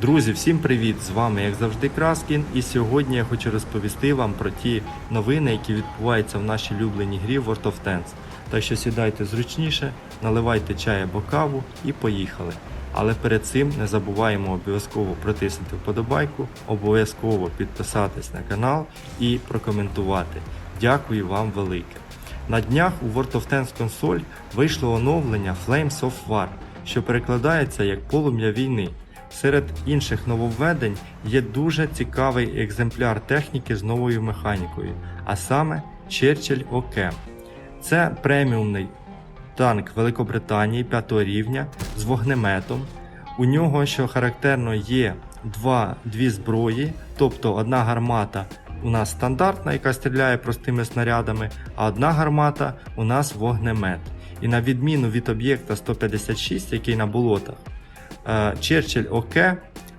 Друзі, всім привіт! З вами, як завжди, Краскін. І сьогодні я хочу розповісти вам про ті новини, які відбуваються в нашій улюбленій грі World of Tanks. Так що сідайте зручніше, наливайте чай або каву і поїхали. Але перед цим не забуваємо обов'язково протиснути вподобайку, обов'язково підписатись на канал і прокоментувати. Дякую вам велике. На днях у World of Tanks консоль вийшло оновлення Flames of War, що перекладається як полум'я війни. Серед інших нововведень є дуже цікавий екземпляр техніки з новою механікою, а саме Churchill ОК. Це преміумний танк Великобританії 5 рівня з вогнеметом. У нього, що характерно, є два, дві зброї, тобто одна гармата у нас стандартна, яка стріляє простими снарядами, а одна гармата у нас вогнемет. І на відміну від об'єкта 156, який на болотах, Черчилль ОК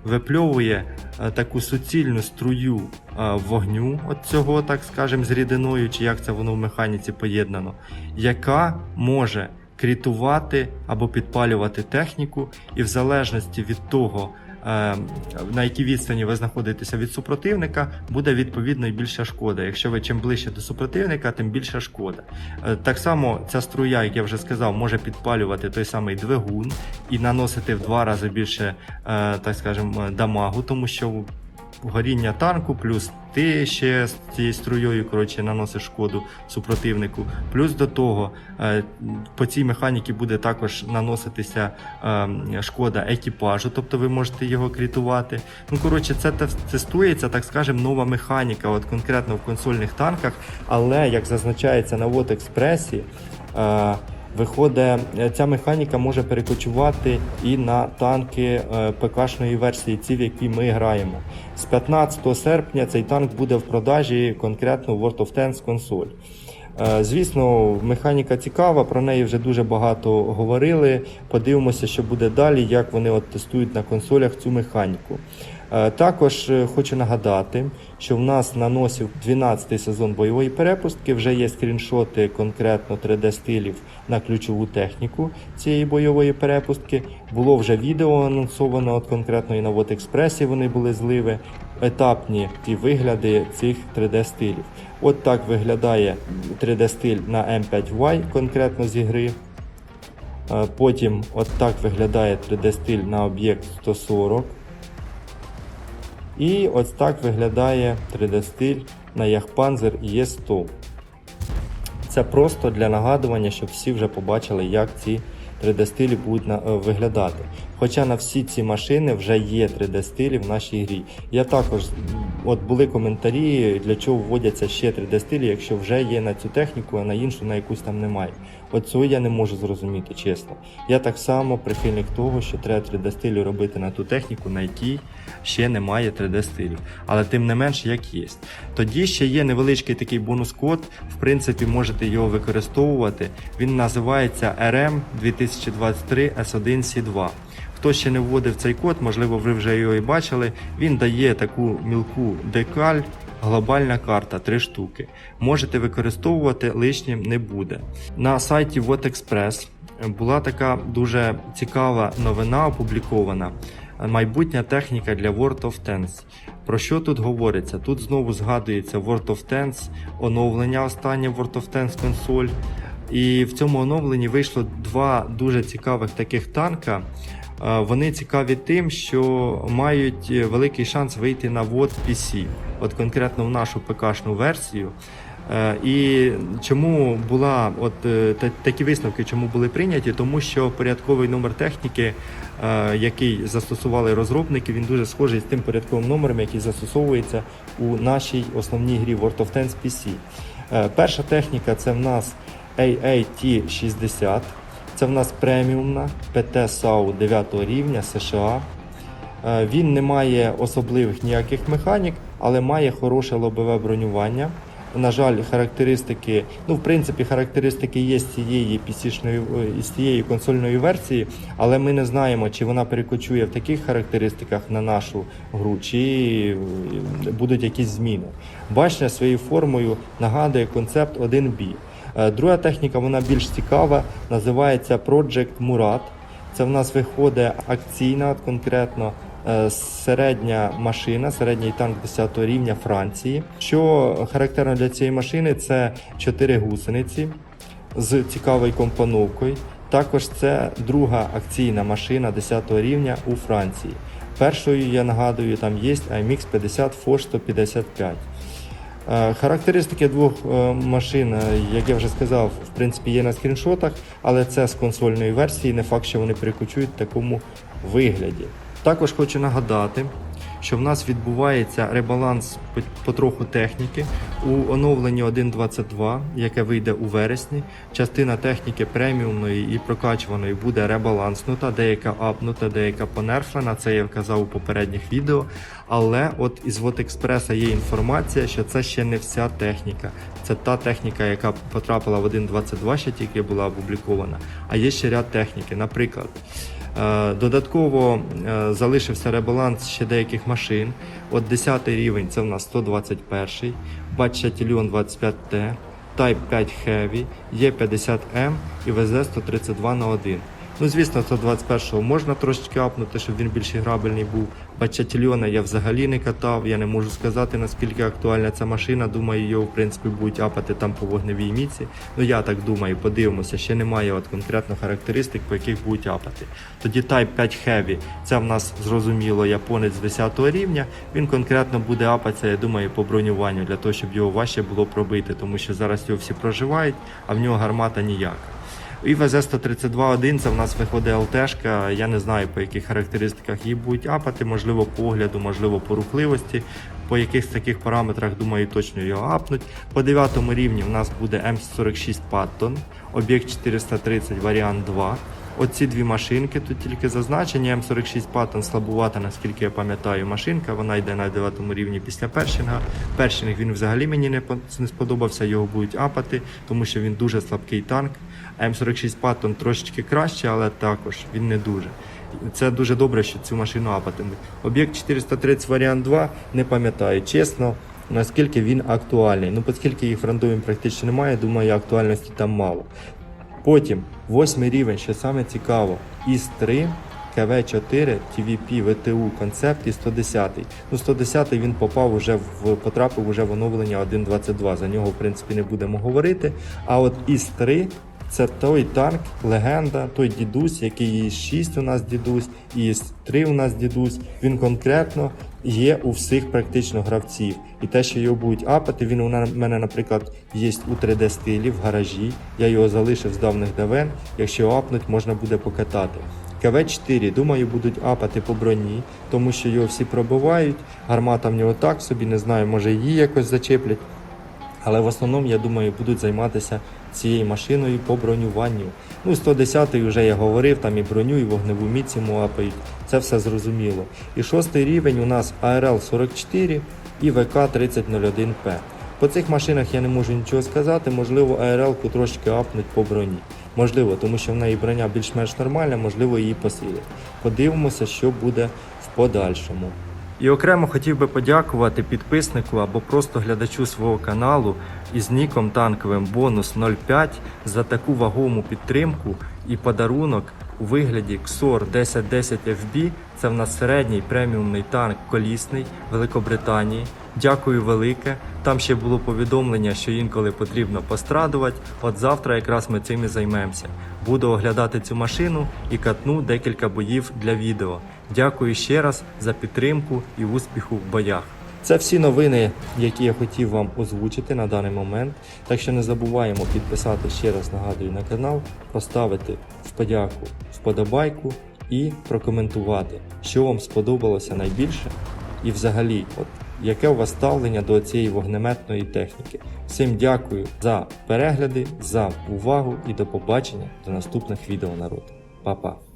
випльовує е, таку суцільну струю е, вогню, от цього, так скажемо, з рідиною, чи як це воно в механіці поєднано, яка може крітувати або підпалювати техніку, і в залежності від того, е, на якій відстані ви знаходитеся від супротивника, буде відповідно і більша шкода. Якщо ви чим ближче до супротивника, тим більша шкода. Е, Так само ця струя, як я вже сказав, може підпалювати той самий двигун і наносити в два рази більше, е, так скажемо, дамагу, тому що горіння танку, плюс ти ще з цією струєю коротше, наносиш шкоду супротивнику. Плюс до того е, по цій механіці буде також наноситися е, шкода екіпажу, тобто ви можете його крітувати. Ну, коротше, це те- тестується, так скажемо, нова механіка, от конкретно в консольних танках, але як зазначається на Вот Експресі. Виходить, е, ця механіка може перекочувати і на танки е, ПК-шної версії, ці, в які ми граємо. З 15 серпня цей танк буде в продажі конкретно World of Tanks консоль. Е, Звісно, механіка цікава, про неї вже дуже багато говорили. Подивимося, що буде далі, як вони от тестують на консолях цю механіку. Е, Також е, хочу нагадати, що в нас на носі 12 сезон бойової перепустки вже є скріншоти конкретно 3D-стилів на ключову техніку цієї бойової перепустки. Було вже відео анонсовано от конкретно і на Вот Експресі вони були зливи. Етапні ті вигляди цих 3D-стилів. От так виглядає 3D-стиль на M5Y конкретно зі гри. Е, Потім от так виглядає 3D-стиль на об'єкт 140. І ось так виглядає 3D-стиль на Яхпанзер Е100. Це просто для нагадування, щоб всі вже побачили, як ці 3D-стилі будуть е, виглядати. Хоча на всі ці машини вже є 3D-стилі в нашій грі. Я також, от були коментарі, для чого вводяться ще 3D-стилі, якщо вже є на цю техніку, а на іншу на якусь там немає. Цього я не можу зрозуміти, чесно. Я так само прихильник того, що треба 3D-стилі робити на ту техніку, на якій ще немає 3D-стилів. Але тим не менш, як є. Тоді ще є невеличкий такий бонус-код, в принципі, можете його використовувати. Він називається RM 2023 S1C2. Хто ще не вводив цей код, можливо, ви вже його і бачили. Він дає таку мілку декаль, глобальна карта, три штуки. Можете використовувати, лишнім не буде. На сайті WhatExpress була така дуже цікава новина опублікована. Майбутня техніка для World of Tanks. Про що тут говориться? Тут знову згадується World of Tanks, оновлення останнє World of Tanks консоль. І в цьому оновленні вийшло два дуже цікавих таких танка. Вони цікаві тим, що мають е, великий шанс вийти на WOD PC, от конкретно в нашу ПК-шну версію. Е, І чому була от е, та- такі висновки, чому були прийняті? Тому що порядковий номер техніки, який застосували розробники, він дуже схожий з тим порядковим номером, який застосовується у нашій основній грі World of Tanks PC. Перша техніка це в нас AAT-60. Це в нас преміумна ПТ САУ 9 рівня США. Е, Він не має особливих ніяких механік, але має хороше лобове бронювання. На жаль, характеристики, ну в принципі, характеристики є з цієї е, з цієї консольної версії, але ми не знаємо, чи вона перекочує в таких характеристиках на нашу гру, чи е, будуть якісь зміни. Башня своєю формою нагадує концепт 1B. Е, Друга техніка, вона більш цікава, називається Project Murat. Це в нас виходить акційна, конкретно е, середня машина, середній танк 10 рівня Франції. Що характерно для цієї машини, це 4 гусениці з цікавою компоновкою. Також це друга акційна машина 10 рівня у Франції. Першою, я нагадую, там є IMX 50 FOR 155. Е, Характеристики двох е, машин, е, як я вже сказав, в принципі є на скріншотах, але це з консольної версії, не факт, що вони перекочують в такому вигляді. Також хочу нагадати, що в нас відбувається ребаланс потроху техніки у оновленні 1.22, яке вийде у вересні. Частина техніки преміумної і прокачуваної буде ребаланснута, деяка апнута, деяка понерфлена. Це я вказав у попередніх відео. Але от із Вотекспреса є інформація, що це ще не вся техніка. Це та техніка, яка потрапила в 1.22, ще тільки була опублікована. А є ще ряд техніки. Наприклад, додатково е, залишився ребаланс ще деяких машин. От 10 рівень це в нас 121, Батчатільон 25Т, Type 5 Heavy, Є50М і ВЗ-132 на 1. Ну, звісно, 121-го можна трошечки апнути, щоб він більш грабельний був. Бачатільйона я взагалі не катав. Я не можу сказати, наскільки актуальна ця машина. Думаю, його в принципі будуть апати там по вогневій міці. Ну я так думаю, подивимося. Ще немає от конкретно характеристик, по яких будуть апати. Тоді Type 5 Heavy, це в нас зрозуміло японець з 10 рівня. Він конкретно буде апатися, я думаю, по бронюванню для того, щоб його важче було пробити, тому що зараз його всі проживають, а в нього гармата ніяка. І ВЗ-132-1 це в нас виходить ЛТшка. Я не знаю по яких характеристиках її будуть апати, можливо, по огляду, можливо, по рухливості. По якихось таких параметрах, думаю, точно його апнуть. По 9 рівні в нас буде М46 Паттон, об'єкт 430 варіант 2. Оці дві машинки тут тільки зазначені. М46 Паттон слабувата, наскільки я пам'ятаю, машинка. Вона йде на 9 рівні після першинга. Першинг він взагалі мені не сподобався, його будуть апати, тому що він дуже слабкий танк. М46 Паттон трошечки краще, але також він не дуже. Це дуже добре, що цю машину апатимуть. Об'єкт 430 варіант 2, не пам'ятаю чесно, наскільки він актуальний. Ну, оскільки їх в рандомі практично немає, думаю, актуальності там мало. Потім восьмий рівень, що саме цікаво, ІС-3, КВ-4, TVP, ВТУ, концепт і 110. Ну, 110 він попав уже в потрапив уже в оновлення 1.22. За нього, в принципі, не будемо говорити. А от ІС-3 це той танк, легенда, той дідусь, який із 6 у нас дідусь, і 3 у нас дідусь. Він конкретно є у всіх практично гравців. І те, що його будуть апати, він у мене, наприклад, є у 3D стилі в гаражі. Я його залишив з давних давен. Якщо апнуть, можна буде покатати. КВ-4, думаю, будуть апати по броні, тому що його всі пробивають. Гармата в нього так собі, не знаю, може її якось зачеплять. Але в основному, я думаю, будуть займатися цією машиною по бронюванню. Ну, 110-й вже я говорив, там і броню, і вогневу міць йому апають. Це все зрозуміло. І шостий рівень у нас ARL 44 і ВК 3001П. По цих машинах я не можу нічого сказати, можливо, ARL-ку трошки апнуть по броні. Можливо, тому що в неї броня більш-менш нормальна, можливо, її посилять. Подивимося, що буде в подальшому. І окремо хотів би подякувати підписнику або просто глядачу свого каналу із ніком танковим бонус 05 за таку вагому підтримку і подарунок у вигляді XOR 1010 FB. Це в нас середній преміумний танк колісний Великобританії. Дякую велике. Там ще було повідомлення, що інколи потрібно пострадувати. От завтра якраз ми цим і займемося. Буду оглядати цю машину і катну декілька боїв для відео. Дякую ще раз за підтримку і успіху в боях. Це всі новини, які я хотів вам озвучити на даний момент. Так що не забуваємо підписати ще раз нагадую на канал, поставити в подяку вподобайку і прокоментувати, що вам сподобалося найбільше, і взагалі, от яке у вас ставлення до цієї вогнеметної техніки. Всім дякую за перегляди, за увагу і до побачення до наступних відео народ. Па-па!